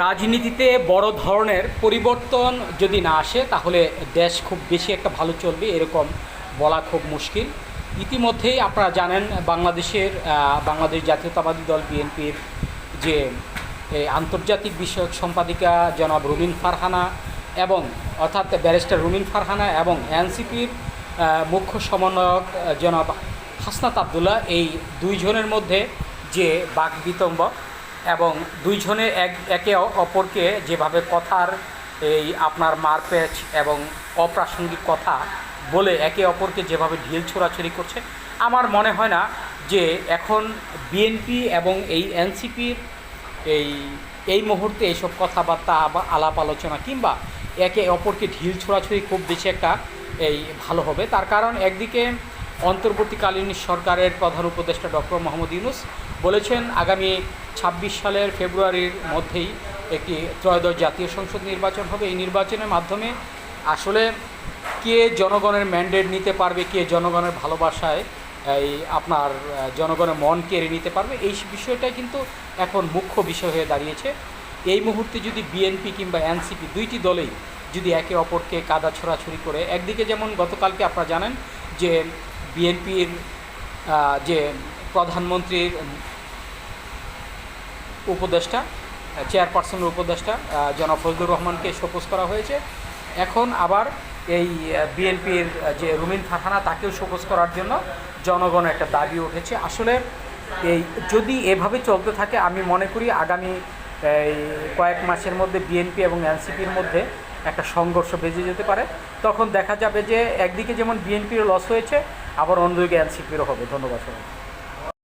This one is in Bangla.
রাজনীতিতে বড় ধরনের পরিবর্তন যদি না আসে, তাহলে দেশ খুব বেশি একটা ভালো চলবে এরকম বলা খুব মুশকিল। ইতিমধ্যেই আপনারা জানেন, বাংলাদেশের বাংলাদেশ জাতীয়তাবাদী দল বিএনপির যে আন্তর্জাতিক বিষয়ক সম্পাদিকা জনাব রুমিন ফারহানা এবং, অর্থাৎ ব্যারিস্টার রুমিন ফারহানা এবং এনসিপির মুখ্য সমন্বয়ক জনাব হাসনাত আবদুল্লাহ, এই দুইজনের মধ্যে যে বাক বিতম্ব এবং দুইজনে এক, একে অপরকে যেভাবে কথার এই আপনার মারপ্যাচ এবং অপ্রাসঙ্গিক কথা বলে একে অপরকে যেভাবে ঢিল ছোড়াছড়ি করছে, আমার মনে হয় না যে এখন বিএনপি এবং এই এনসিপির এই এই মুহূর্তে এইসব কথাবার্তা বা আলাপ আলোচনা কিংবা একে অপরকে ঢিল ছোড়াছড়ি খুব বেশি একটা এই ভালো হবে। তার কারণ একদিকে অন্তর্বর্তীকালীন সরকারের প্রধান উপদেষ্টা ডক্টর মোহাম্মদ ইউনুস বলেছেন, আগামী ছাব্বিশ সালের ফেব্রুয়ারির মধ্যেই একটি ত্রয়োদশ জাতীয় সংসদ নির্বাচন হবে। এই নির্বাচনের মাধ্যমে আসলে কে জনগণের ম্যান্ডেট নিতে পারবে, কে জনগণের ভালোবাসায়, এই আপনার জনগণের মন কেড়ে নিতে পারবে, এই বিষয়টাই কিন্তু এখন মুখ্য বিষয় হয়ে দাঁড়িয়েছে। এই মুহূর্তে যদি বিএনপি কিংবা এনসিপি দুইটি দলেই যদি একে অপরকে কাদা ছোড়াছুড়ি করে, একদিকে যেমন গতকালকে আপনারা জানেন যে বিএনপির যে প্রধানমন্ত্রীর উপদেষ্টা, চেয়ারপারসনের উপদেষ্টা জনাব ফজলুর রহমানকে শোকজ করা হয়েছে। এখন আবার এই বিএনপির যে রুমিন ফারহানা, তাকেও শোকজ করার জন্য জনগণের একটা দাবি উঠেছে। আসলে এই, যদি এভাবে চলতে থাকে, আমি মনে করি আগামী, এই, কয়েক মাসের মধ্যে বিএনপি এবং এনসিপির মধ্যে একটা সংঘর্ষ বেজে যেতে পারে। তখন দেখা যাবে যে, একদিকে যেমন বিএনপির লস হয়েছে আবার অন্যদিকে এনসিপিরও হবে। ধন্যবাদ সবাই